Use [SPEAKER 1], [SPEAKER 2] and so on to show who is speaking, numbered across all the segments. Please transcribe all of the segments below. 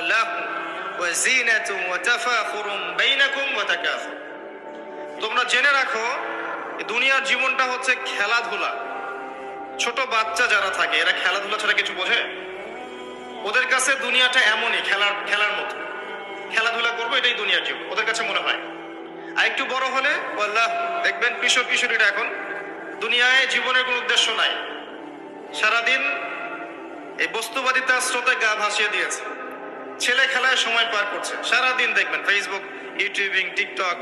[SPEAKER 1] ولهو وزينة وتفاخر بينكم وتكاثر তোমরা জেনে রাখো এই দুনিয়ার জীবনটা হচ্ছে খেলাধুলা ছোট বাচ্চা যারা থাকে এরা খেলাধুলা ছাড়া কিছু বোঝে ওদের কাছে দুনিয়াটা এমনই খেলার খেলার মতো খেলাধুলা করবো এটাই দুনিয়ার জীবন ওদের কাছে মনে হয় আর একটু বড় হলে আল্লাহ দেখবেন কিশোর কিশোরীরা এখন দুনিয়ায় জীবনের কোনো উদ্দেশ্য নাই সারাদিন এই বস্তুবাদিতার স্রোতে গা ভাসিয়ে দিয়েছে ছেলে খেলায় সময় পার করছে। সারাদিন দেখবেন ফেসবুক ইউটিউবিং টিকটক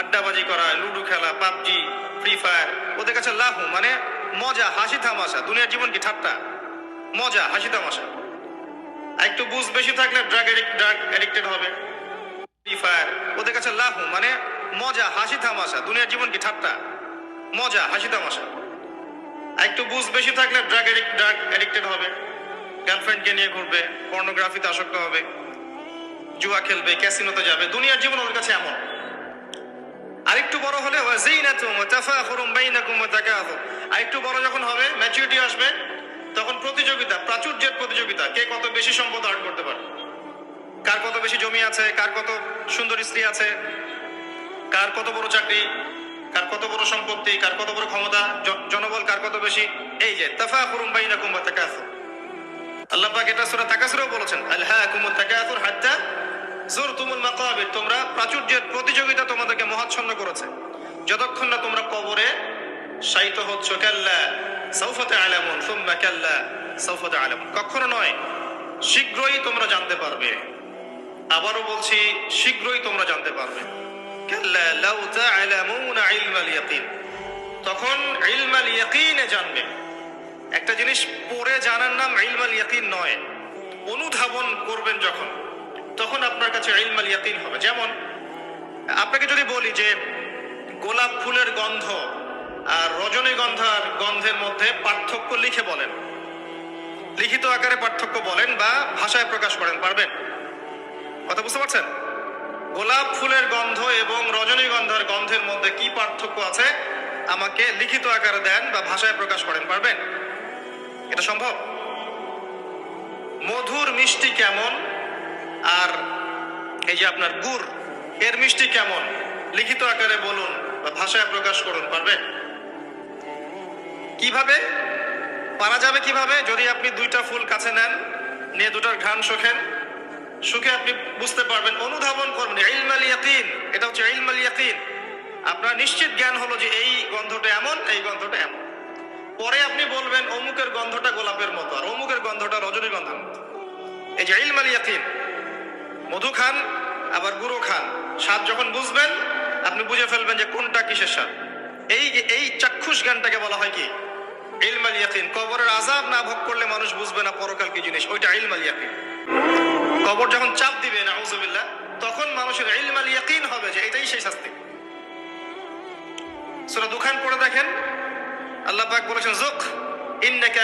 [SPEAKER 1] আড্ডাবাজি করা, লুডো খেলা, পাবজি ফ্রি ফায়ার ওদের কাছে লাহু মানে মজা, হাসি থামাশা দুনিয়ার জীবন কি ঠাট্টা? মজা, হাসি আর একটু বুঝ বেশি থাকলে ড্রাগ ড্রাগ অ্যাডিক্টেড হবে। ফ্রি ফায়ার ওদের কাছে লাহু মানে মজা, হাসি তামাশা। দুনিয়ার জীবন কি ঠাট্টা? মজা, হাসি আর একটু বুঝ বেশি থাকলে ড্রাগ ড্রাগ অ্যাডিক্টেড হবে। গার্লফ্রেন্ডকে নিয়ে ঘুরবে পর্নোগ্রাফিতে আসক্ত হবে, জুয়া খেলবে ক্যাসিনোতে যাবে, দুনিয়ার জীবন ওর কাছে এমন। আরেকটু বড় হলে আরেকটু বড় যখন হবে ম্যাচুরিটি আসবে, তখন প্রতিযোগিতা, প্রাচুর্যের প্রতিযোগিতা, কে কত বেশি সম্পদ আর্ন করতে পারে? কার কত বেশি জমি আছে, কার কত সুন্দর স্ত্রী আছে, কার কত বড় চাকরি, কার কত বড় সম্পত্তি, কার কত বড় ক্ষমতা জনবল কার কত বেশি, এই যে, তাফাখুরুম বাইনাকুম ওয়া তাকাথুর আল্লাহ এটা সূরা তাকাসুরেও বলেছেন, আলহাকুমুত তাকাথুর হাত্তা জুরতুমুল মাকাবির। তোমরা প্রাচুর্যের প্রতিযোগিতা তোমাদেরকে মহাচ্ছন্ন করেছে। যতক্ষণ না তোমরা কবরে শায়িত হচ্ছ, কাল্লা সাউফা তাআলামুন, সুম্মা কাল্লা সাউফা তাআলামুন। কখনো নয়, শীঘ্রই তোমরা জানতে পারবে। আবারও বলছি, শীঘ্রই তোমরা জানতে পারবে। কাল্লা লাউ তাআলামুনা ইলমাল ইয়াকিন। তখন ইলমাল ইয়াকিনে জানবে। একটা জিনিস পড়ে জানার নাম ইলমাল ইয়াকিন নয়, অনুধাবন করবেন যখন, তখন আপনার কাছে ইলমাল ইয়াকিন হবে। যেমন, আপনাকে যদি বলি যে গোলাপ ফুলের গন্ধ আর রজনীগন্ধার গন্ধের মধ্যে পার্থক্য লিখে বলেন। লিখিত আকারে পার্থক্য বলেন বা ভাষায় প্রকাশ করেন, পারবেন? কথা বুঝতে পারছেন? গোলাপ ফুলের গন্ধ এবং রজনীগন্ধার গন্ধের মধ্যে কি পার্থক্য আছে? আমাকে লিখিত আকারে দেন বা ভাষায় প্রকাশ করেন, পারবেন? এটা সম্ভব? মধুর মিষ্টি কেমন? আর এই যে আপনার গুড়, এর মিষ্টি কেমন? লিখিত আকারে বলুন বা ভাষায় প্রকাশ করুন পারবেন কীভাবে? পারা যাবে কীভাবে? যদি আপনি দুইটা ফুল কাছে নেন, নিয়ে দুটার ঘ্রাণ শোখেন, সুখে আপনি বুঝতে পারবেন, অনুধাবন করবেন ইলমাল ইয়াকিন, এটা হচ্ছে ইলমাল ইয়াকিন। আপনার নিশ্চিত জ্ঞান হলো যে এই গন্ধটা এমন, এই গন্ধটা এমন। পরে আপনি বলবেন অমুকের গন্ধটা গোলাপের মতো, আর অমুকের গন্ধটা রজনীগন্ধার মতো। এই যে ইলমাল ইয়াকিন, মধু খান, আবার গুঁড়ো খান, স্বাদ যখন বুঝবেন, আপনি বুঝে ফেলবেন যে কোনটা কিসের স্বাদ। এই এই চাক্ষুষ জ্ঞানটাকে বলা হয় কি? ইলমাল ইয়াকিন, কবরের আজাব না ভোগ করলে মানুষ বুঝবে না পরকাল কি জিনিস, ওইটা ইলমাল ইয়াকিন। কবর যখন চাপ দিবে, নাউজুবিল্লাহ, তখন মানুষের ইলমাল ইয়াকিন হবে যে এটাই সেই শাস্তি। সূরা দুখান পড়ে দেখেন, আল্লাহ পাক বলেছেন জুক ইন্নাকা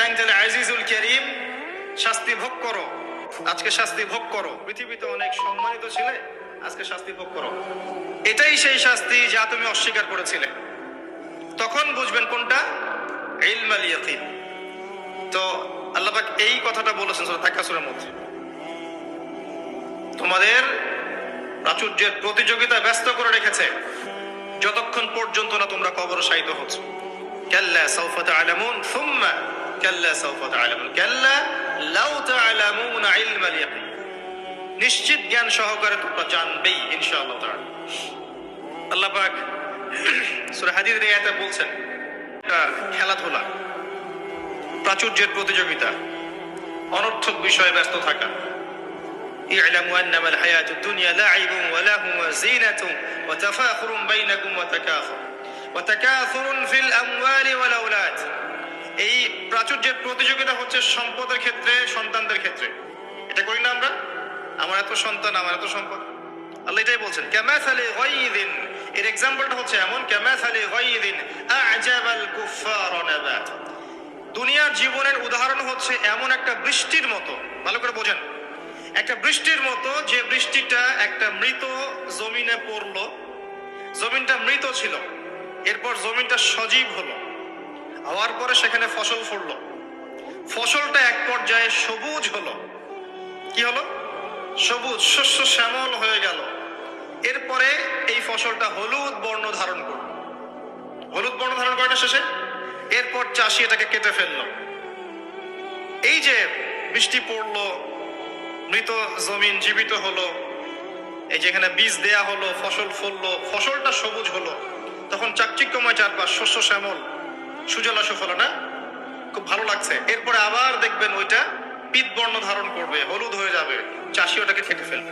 [SPEAKER 1] শাস্তি ভোগ করো। আজকে শাস্তি ভোগ করো। পৃথিবীতে অনেক সম্মানিত ছিলে, আজকে শাস্তি ভোগ করো। এটাই সেই শাস্তি যা তুমি অস্বীকার করেছিলে। তখন বুঝবেন কোনটা? ইলমাল ইয়াকিন। তো আল্লাহ পাক এই কথাটা বলেছেন সূরা তাকাসুরের মধ্যে। তোমাদের প্রাচুর্যের প্রতিযোগিতা ব্যস্ত করে রেখেছে। যতক্ষণ পর্যন্ত না তোমরা কবর শায়িত হচ্ছ। কাল্লা সাউফা তাআলামুন সুম্মা কাল্লা সাউফা তাআলামুন কাল্লা লাউ তাআলামুন ইলমাল ইয়াকিন নিশ্চিত জ্ঞান সহকারে তোমরা জানবেই ইনশাআল্লাহ তাআলা আল্লাহ পাক সূরা হাদীদের এই আয়াতে বলছেন এটা খেলাধুলা প্রাচুর্যের প্রতিযোগিতা অনর্থক বিষয়ে ব্যস্ত থাকা اعلموا انما الحياه الدنيا لعب ولهو وزينه وتفاخر بينكم وتكاثر এই প্রাচুর্যের প্রতিযোগিতা হচ্ছে সম্পদের ক্ষেত্রে, সন্তানদের ক্ষেত্রে। এটা করি না আমরা? আমার এত সন্তান, আমার এত সম্পদ। আল্লাহ এটাই বলছেন ক্যামাস আলী গয়দিন। এর এক্সাম্পলটা হচ্ছে এমন ক্যামাস আলী গয়দিন আজাবাল কুফার অনাবাত দুনিয়ার জীবনের উদাহরণ হচ্ছে এমন একটা বৃষ্টির মতো। ভালো করে বোঝেন। একটা বৃষ্টির মতো যে বৃষ্টিটা একটা মৃত জমিনে পড়ল। জমিনটা মৃত ছিল। এরপর জমিটা সজীব হলো। হওয়ার পরে সেখানে ফসল ফললো ফসলটা এক পর্যায়ে সবুজ হলো। কি হলো? সবুজ, শস্য শ্যামল হয়ে গেল। এরপরে এই ফসলটা হলুদ বর্ণ ধারণ করল। হলুদ বর্ণ ধারণ করে না শেষে? এরপর চাষি এটাকে কেটে ফেলল। এই যে বৃষ্টি পড়ল, মৃত জমিন জীবিত হলো, এই যে এখানে বীজ দেয়া হলো, ফসল ফললো, ফসলটা সবুজ হলো। তখন চাকচিক্যময় চারপাশ, শস্য শ্যামল, সুজলা সুফলা, না? খুব ভালো লাগছে। এরপরে আবার দেখবেন ওইটা পিত বর্ণ ধারণ করবে, হলুদ হয়ে যাবে, চাষি ওটাকে খেটে ফেলবে।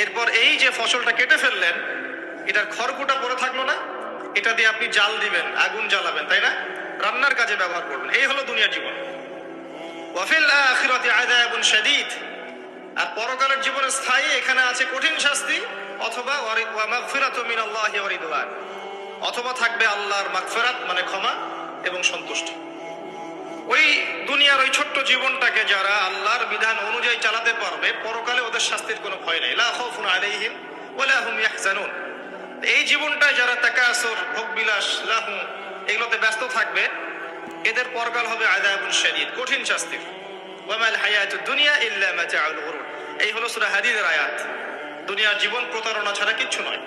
[SPEAKER 1] এরপর এই যে ফসলটা কেটে ফেললেন, এটার খড়কুটা পরে থাকল না? এটা দিয়ে আপনি জাল দিবেন, আগুন জ্বালাবেন, তাই না? রান্নার কাজে ব্যবহার করবেন। এই হলো দুনিয়ার জীবন। ওয়াফিল আখিরাতি আযাবুন শাদীদ। আর পরকালের জীবনে স্থায়ী এখানে আছে কঠিন শাস্তি, অথবা অথবা থাকবে আল্লাহর মাগফিরাত মানে ক্ষমা এবং সন্তুষ্টি। ওই দুনিয়ার ওই ছোট্ট জীবনটাকে যারা আল্লাহর বিধান অনুযায়ী চালাতে পারবে, পরকালে ওদের শাস্তির কোনো ভয় নেই। লা খাউফুন আলাইহিম ওয়ালা হুম ইয়াহজানুন। এই জীবনটায় যারা তাকাসুর, ভোগবিলাস, লাহু এগুলোতে ব্যস্ত থাকবে, এদের পরকাল হবে আযাবুন শাদীদ, কঠিন শাস্তির। ওয়ামাল হায়াতুদ দুনিয়া ইল্লা মাতাউল এই হলো সূরা হাদীদের আয়াত। দুনিয়ার জীবন প্রতারণা ছাড়া কিচ্ছু নয়।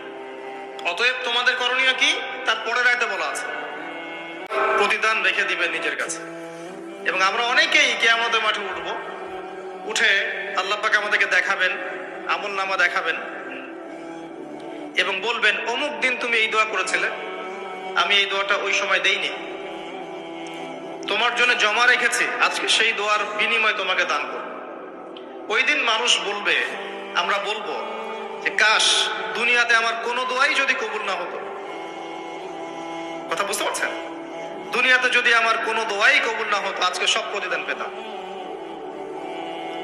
[SPEAKER 1] অতএব তোমাদের করণীয় কি? তার পরের আয়াতে বলা আছে। প্রতিদান রেখে দিবেন নিজের কাছে। এবং আমরা অনেকেই কেয়ামতের মাঠে উঠব। উঠে আল্লাহ পাক আমাদেরকে দেখাবেন, আমল নামা দেখাবেন এবং বলবেন, অমুক দিন তুমি এই দোয়া করেছিলে। আমি এই দোয়াটা ওই সময় দেইনি। তোমার জন্য জমা রেখেছি। আজকে সেই দোয়ার বিনিময়ে তোমাকে দান করব। ওই দিন মানুষ বলবে, আমরা বলব যে, কাশ, দুনিয়াতে আমার কোনো দোয়াই যদি কবুল না হতো। কথা বুঝতে পারছেন? দুনিয়াতে যদি আমার কোনো দোয়াই কবুল না হতো, আজকে সব প্রতিদান পেতাম।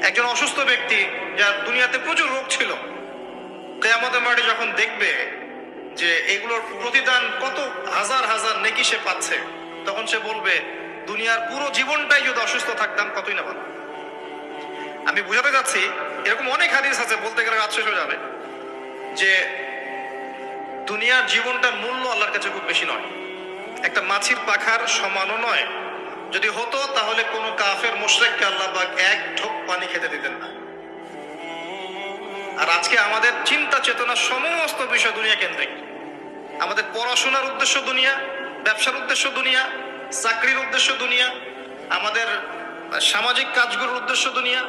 [SPEAKER 1] একজন অসুস্থ ব্যক্তি যার দুনিয়াতে প্রচুর রোগ ছিল, কেয়ামতের মাঠে যখন দেখবে যে, এগুলোর প্রতিদান কত হাজার হাজার নেকি সে পাচ্ছে, তখন সে বলবে, দুনিয়ার পুরো জীবনটাই যদি অসুস্থ থাকতাম, কতই না ভালো। আমি বুঝাতে চাচ্ছি, এরকম অনেক হাদিস আছে, বলতে গেলে রাত শেষ হয়ে যাবে, যে দুনিয়ার জীবনটার মূল্য আল্লাহর কাছে খুব বেশি নয়। একটা মাছির পাখার সমানও নয়। যদি হতো, তাহলে কোনো কাফের মোশরেককে আল্লাহ পাক এক ঢোক পানি খেতে দিতেন না। আর আজকে আমাদের চিন্তা চেতনা সমস্ত বিষয় দুনিয়া কেন্দ্রিক। আমাদের পড়াশোনার উদ্দেশ্য দুনিয়া, ব্যবসার উদ্দেশ্য দুনিয়া, চাকরির উদ্দেশ্য দুনিয়া, আমাদের সামাজিক কাজগুলোর উদ্দেশ্য দুনিয়া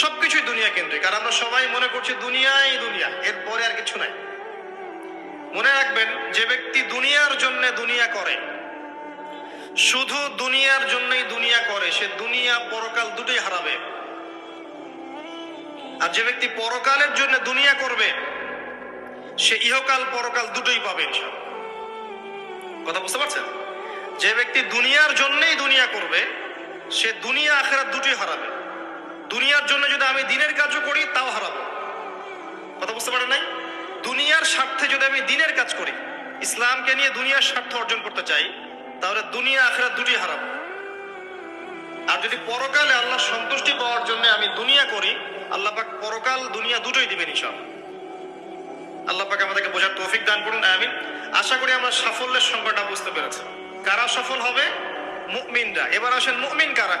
[SPEAKER 1] সবকিছুই দুনিয়া কেন্দ্রিক। আর আমরা সবাই মনে করছি দুনিয়াই দুনিয়া, এরপরে আর কিছু নাই। মনে রাখবেন, যে ব্যক্তি দুনিয়ার জন্য দুনিয়া করে, শুধু দুনিয়ার জন্যই দুনিয়া করে, সে দুনিয়া পরকাল দুটোই হারাবে। আর যে ব্যক্তি পরকালের জন্য দুনিয়া করবে, সে ইহকাল পরকাল দুটোই পাবে কথা বুঝতে পারছেন? যে ব্যক্তি দুনিয়ার জন্যই দুনিয়া করবে, সে দুনিয়া আখেরা দুটোই হারাবে। দুনিয়ার জন্য যদি আমি দিনের কাজও করি, তাও হারাবো। কথা বুঝতে পারেন নাই? দুনিয়ার স্বার্থে যদি আমি দিনের কাজ করি, ইসলামকে নিয়ে দুনিয়ার স্বার্থ অর্জন করতে চাই, তাহলে দুনিয়া, আখেরাত দুটি হারাবো। আর যদি পরকালে আল্লাহ সন্তুষ্টি পাওয়ার জন্য আমি দুনিয়া করি, আল্লাহ পাক পরকাল দুনিয়া দুটোই দিবেন ইনশাল আল্লাহ পাক আমাদেরকে বোঝার তৌফিক দান করুন, আমিন। আশা করি আমরা সাফল্যের সংজ্ঞাটা বুঝতে পেরেছি। কারা সফল হবে? মুমিনরা। এবার আসেন মুমিন কারা?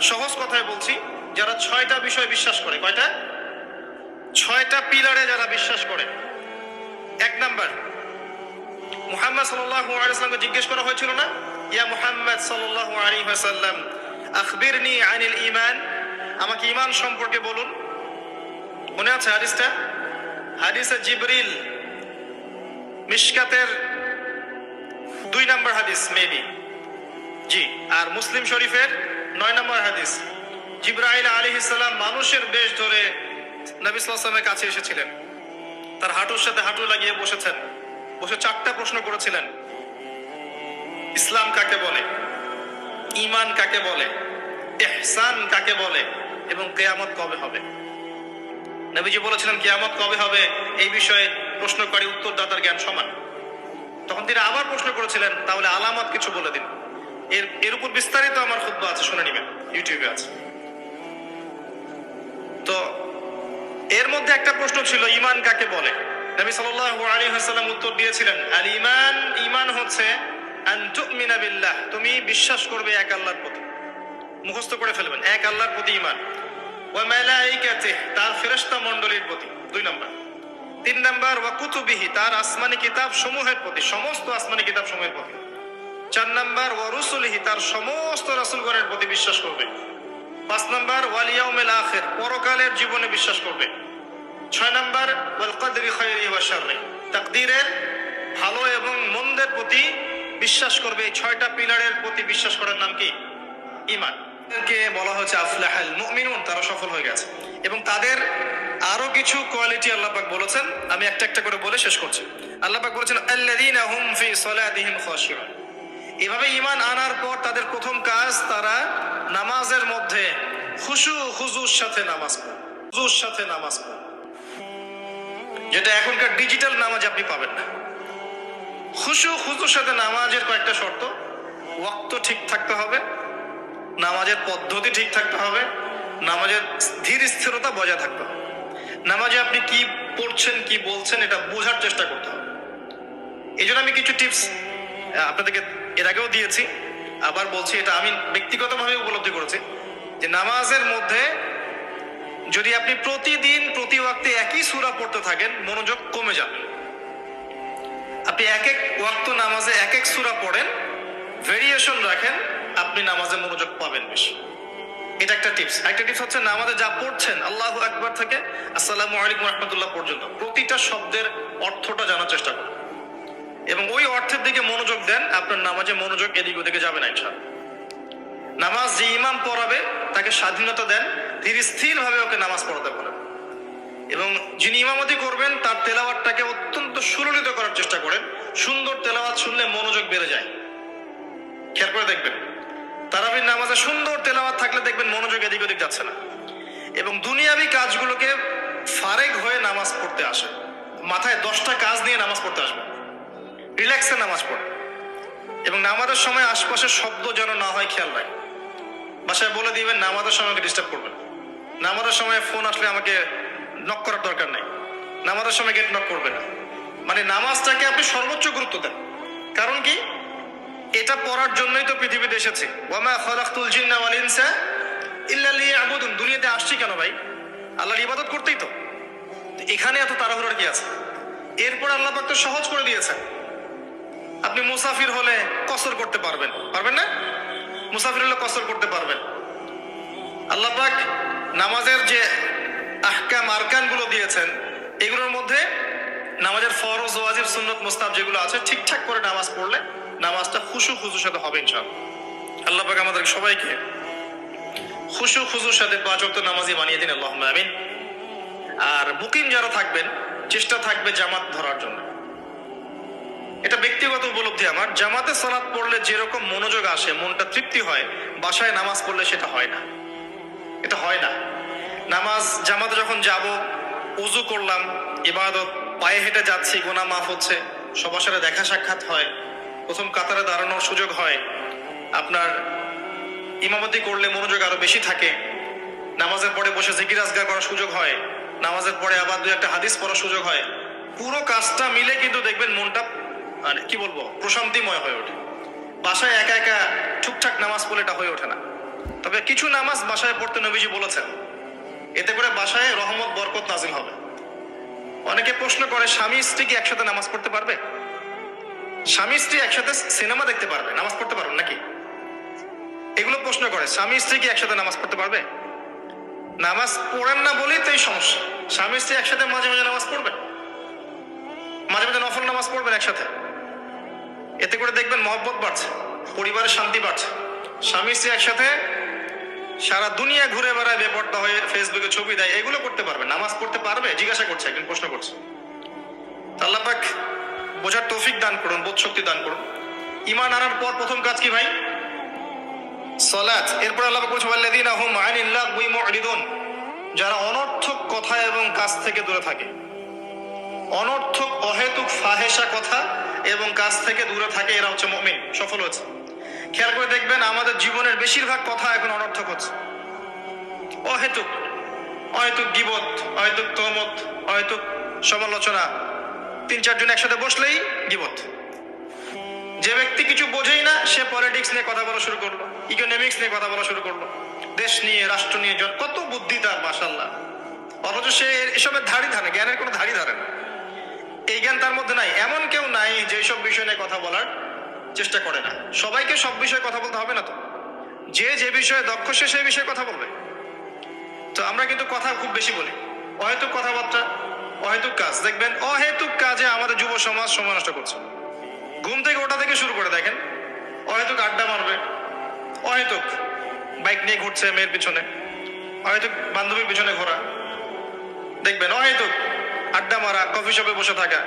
[SPEAKER 1] সহজ কথায় বলছি যারা ছয়টা বিষয় বিশ্বাস করে, কয়টা? ছয়টা পিলারে যারা বিশ্বাস করে। এক নাম্বার, মুহাম্মদ সাল্লাল্লাহু আলাইহি ওয়াসাল্লামকে জিজ্ঞেস করা হয়েছিল না? ইয়া মুহাম্মদ সাল্লাল্লাহু আলাইহি ওয়াসাল্লাম, আখবিরনি আনিল ঈমান। আমাকে ইমান সম্পর্কে বলুন। মনে আছে হাদিসটা? হাদিসে জিবরিল, মিশকাতের দুই নম্বর হাদিস মেবি জি, আর মুসলিম শরীফের নয় নম্বর হাদিস। জিব্রাইল আলাইহিস সালাম মানুষের বেশ ধরে নবী কাছে এসেছিলেন। তার হাঁটুর সাথে হাঁটু লাগিয়ে বসেছেন। বসে চারটা প্রশ্ন করেছিলেন। ইসলাম কাকে বলে? ইমান কাকে বলে? এহসান কাকে বলে? এবং কেয়ামত কবে হবে? নবীজি বলেছিলেন, কেয়ামত কবে হবে? এই বিষয়ে প্রশ্নকারী উত্তরদাতার জ্ঞান সমান। তখন তিনি আবার প্রশ্ন করেছিলেন, তাহলে আলামত কিছু বলে দিন। এর এর উপর বিস্তারিত আমার খুদ্া আছে, শুনে নিবেন। ইউটিউবে আছে। তো এর মধ্যে একটা প্রশ্ন ছিল, ইমান কাকে বলে? নবী সাল্লাল্লাহু উত্তর দিয়েছিলেন, আল ইমান ইমান হচ্ছে তুমি বিশ্বাস করবে এক আল্লাহর প্রতি। মুখস্থ করে ফেলবেন, এক আল্লাহর প্রতি ইমান ওয়া মালাইকাতিহ, তার ফেরেশতা মণ্ডলীর প্রতি, দুই নম্বর। তিন নম্বর, ওয়া কুতুবিহি, তার আসমানি কিতাব সমূহের প্রতি, সমস্ত আসমানি কিতাব সমূহের প্রতি। চার নম্বর, ওয়া রুসুলিহি, তার সমস্ত রাসূলগণের প্রতি বিশ্বাস করবে। পাঁচ নম্বর, ওয়াল ইয়াউমিল আখির, পরকালের জীবনে বিশ্বাস করবে। ছয় নম্বর, ওয়াল কদরি খায়রি ওয়া শাররি, তাকদীরের ভালো এবং মন্দের প্রতি বিশ্বাস করবে। ছয়টা পিলারের প্রতি বিশ্বাস করার নাম কি? ইমান কে বলা হচ্ছে আফলাহাল মুমিনুন, তারা সফল হয়ে গেছে। এবং তাদের আরও কিছু কোয়ালিটি আল্লাহ পাক বলেছেন, আমি একটা একটা করে বলে শেষ করছি। আল্লাহ পাক বলেছেন, আল্লাযীনা হুম ফি খাশিউন। এভাবে ইমান আনার পর তাদের প্রথম নামাজের মধ্যে খুশু খুজুর সাথে নামাজ পড়ে। খুজুর সাথে নামাজ যেটা এখনকার ডিজিটাল নামাজ আপনি পাবেন না। খুশু খুজুর সাথে নামাজের কয়েকটা শর্ত। ওয়াক্ত ঠিক থাকতে হবে, নামাজের পদ্ধতি ঠিক থাকতে হবে, নামাজের ধীর স্থিরতা বজায় থাকতে হবে। নামাজে আপনি কি পড়ছেন, কি বলছেন, এটা বোঝার চেষ্টা করতে হবে। এই আমি কিছু টিপস আপনাদেরকে এর আগেও দিয়েছি। আবার বলছি, এটা আমি ব্যক্তিগতভাবে উপলব্ধি করেছি যে নামাজের মধ্যে যদি আপনি প্রতিদিন, প্রতি ওয়াক্তে একই সূরা পড়তে থাকেন, মনোযোগ কমে যাবে। আপনি এক এক ওয়াক্ত নামাজে এক এক সূরা পড়েন ভেরিয়েশন রাখেন, আপনি নামাজে মনোযোগ পাবেন বেশি। এটা একটা টিপস একটা টিপস হচ্ছে নামাজে যা পড়ছেন, আল্লাহ আকবার থেকে আসসালামু আলাইকুম রহমতুল্লাহ পর্যন্ত, প্রতিটা শব্দের অর্থটা জানার চেষ্টা করুন। এবং ওই অর্থের দিকে মনোযোগ দেন, আপনার নামাজে মনোযোগ এদিক ওদিকে যাবে না ইনশাআল্লাহ। নামাজ যে ইমাম পড়াবে, তাকে স্বাধীনতা দেন, তিনি স্থির ভাবে ওকে নামাজ পড়াতে বলেন। এবং যিনি ইমামতি করবেন, তার তেলাওয়াতটাকে অত্যন্ত সুললিত করার চেষ্টা করেন। সুন্দর তেলাওয়াত শুনলে মনোযোগ বেড়ে যায়। খেয়াল করে দেখবেন, তারাবির নামাজে সুন্দর তেলাওয়াত থাকলে দেখবেন মনোযোগ এদিক ওদিক যাচ্ছে না। এবং দুনিয়াবি কাজগুলোকে ফারেক হয়ে নামাজ পড়তে আসে। মাথায় দশটা কাজ নিয়ে নামাজ পড়তে আসবে। রিল্যাক্সে নামাজ পড়ে। এবং নামাজের সময় আশপাশের শব্দ যেন না হয়, খেয়াল রাখে। বাসায় বলে দিবেন, নামাজের সময় আমাকে ডিস্টার্ব করবেন। নামাজের সময় ফোন আসলে আমাকে নক করার দরকার নেই। নামাজের সময় গেট নক করবে না। মানে নামাজটাকে আপনি সর্বোচ্চ গুরুত্ব দেন। কারণ কি? এটা পড়ার জন্যই তো পৃথিবীতে এসেছি। দুনিয়াতে আসছি কেন ভাই? আল্লাহর ইবাদত করতেই তো। তো এখানে এত তাড়াহুড়োর কি আছে? এরপর আল্লাহ পাক তো সহজ করে দিয়েছেন। আপনি মুসাফির হলে কসর করতে পারবেন। পারবেন না? মুসাফির হলে কসর করতে পারবেন। আল্লাহ পাক নামাজের যে আহকাম আরকানগুলো দিয়েছেন, এগুলোর মধ্যে নামাজের ফরজ, ওয়াজিব, সুন্নত মুস্তাব যেগুলো আছে, ঠিকঠাক করে নামাজ পড়লে নামাজটা খুশু খুশুর সাথে হবে ইনশাআল্লাহ। আল্লাহ পাক আমাদের সবাইকে খুশু খুশুর সাথে পাঁচ ওয়াক্ত নামাজি বানিয়ে দিন আল্লাহ আমিন। আর বুকিং যারা থাকবেন, চেষ্টা থাকবে জামাত ধরার জন্য। এটা ব্যক্তিগত উপলব্ধি আমার। জামাতে সালাত পড়লে যেরকম মনোযোগ আসে, মনটা তৃপ্তি হয়, বাসায় নামাজ পড়লে সেটা হয় না। এটা হয় না। নামাজ, জামাতে যখন যাব, উজু করলাম, ইবাদত, পায়ে হেঁটে যাচ্ছি, গোনা মাফ হচ্ছে, সবার সাথে দেখা সাক্ষাৎ হয়, প্রথম কাতারে দাঁড়ানোর সুযোগ হয়, আপনার ইমামতি করলে মনোযোগ আরও বেশি থাকে, নামাজের পরে বসে জিকির আজগার করার সুযোগ হয়, নামাজের পরে আবার দু একটা হাদিস পড়ার সুযোগ হয়। পুরো কাজটা মিলে কিন্তু দেখবেন মনটা মানে কি বলব, প্রশান্তিময় হয়ে ওঠে। বাসায় একা একা ঠিকঠাক নামাজ পড়লে এটা হয়ে ওঠে না। তবে কিছু নামাজ বাসায় পড়তে নবীজি বলেছেন, এতে করে বাসায় রহমত, বরকত নাজিল হবে। অনেকে প্রশ্ন করে, স্বামী স্ত্রী কি একসাথে নামাজ পড়তে পারবে? স্বামী স্ত্রী একসাথে সিনেমা দেখতে পারবে, নামাজ পড়তে পারবে নাকি? এগুলো প্রশ্ন করে, স্বামী স্ত্রী কি একসাথে নামাজ পড়তে পারবে? নামাজ পড়েন না বলেই তো এই সমস্যা। স্বামী স্ত্রী একসাথে মাঝে মাঝে নামাজ পড়বে মাঝে মাঝে নফল নামাজ পড়বেন একসাথে? দেখবেন মহব্বত বাড়ছে পরিবারের শান্তি বাড়ছে। স্বামী স্ত্রী একসাথে সারা দুনিয়া ঘুরে বেড়ায় বেপর্দা হয়ে ফেসবুকে ছবি দেয়, এগুলো করতে পারবে, নামাজ পড়তে পারবে, জিজ্ঞাসা করছে একজন প্রশ্ন করছে। তো আল্লাহ পাক বোঝার তৌফিক দান করুন, বোধ শক্তি দান করুন। ইমান আনার পর প্রথম কাজ কি ভাই? সলাৎ এরপর আল্লাহ বলছে যারা অনর্থক কথা এবং কাজ থেকে দূরে থাকে। অনর্থক অহেতুক ফাহেসা কথা এবং কাজ থেকে দূরে থাকে এরা হচ্ছে মমিন, সফল হচ্ছে। খেয়াল করে দেখবেন আমাদের জীবনের বেশিরভাগ কথা এখন অনর্থক হচ্ছে। অহেতুক অহেতুক গিবত, অহেতুক তহমত, অহেতুক সমালোচনা। তিন চারজন একসাথে বসলেই গিবত। যে ব্যক্তি কিছু বোঝেই না, সে পলিটিক্স নিয়ে কথা বলা শুরু করল ইকোনমিক্স নিয়ে কথা বলা শুরু করল। দেশ নিয়ে, রাষ্ট্র নিয়ে জন- কত বুদ্ধি তার মাসাল্লাহ অথচ সে এসবের ধারই ধারে, জ্ঞানের কোনো ধারি ধারে না। এই জ্ঞান তার মধ্যে নাই। এমন কেউ সব বিষয় নিয়ে কথা বলার চেষ্টা করে না। সবাইকে সব বিষয়ে কথা বলতে হবে না তো? যে যে বিষয়ে দক্ষ, সে সেই বিষয়ে কথা বলবে। তো আমরা কিন্তু কথা খুব বেশি বলি। অহেতুক কথাবার্তা, অহেতুক কাজ। দেখবেন, অহেতুক কাজে আমাদের যুব সমাজ সময় নষ্ট করছে। ঘুম থেকে ওটা থেকে শুরু করে, দেখেন, অহেতুক আড্ডা মারবে, অহেতুক বাইক নিয়ে ঘুরছে মেয়ের পিছনে, অহেতুক বান্ধবীর পিছনে ঘোরা, দেখবেন, অহেতুক আড্ডা মারা, কফি শপে বসে থাকা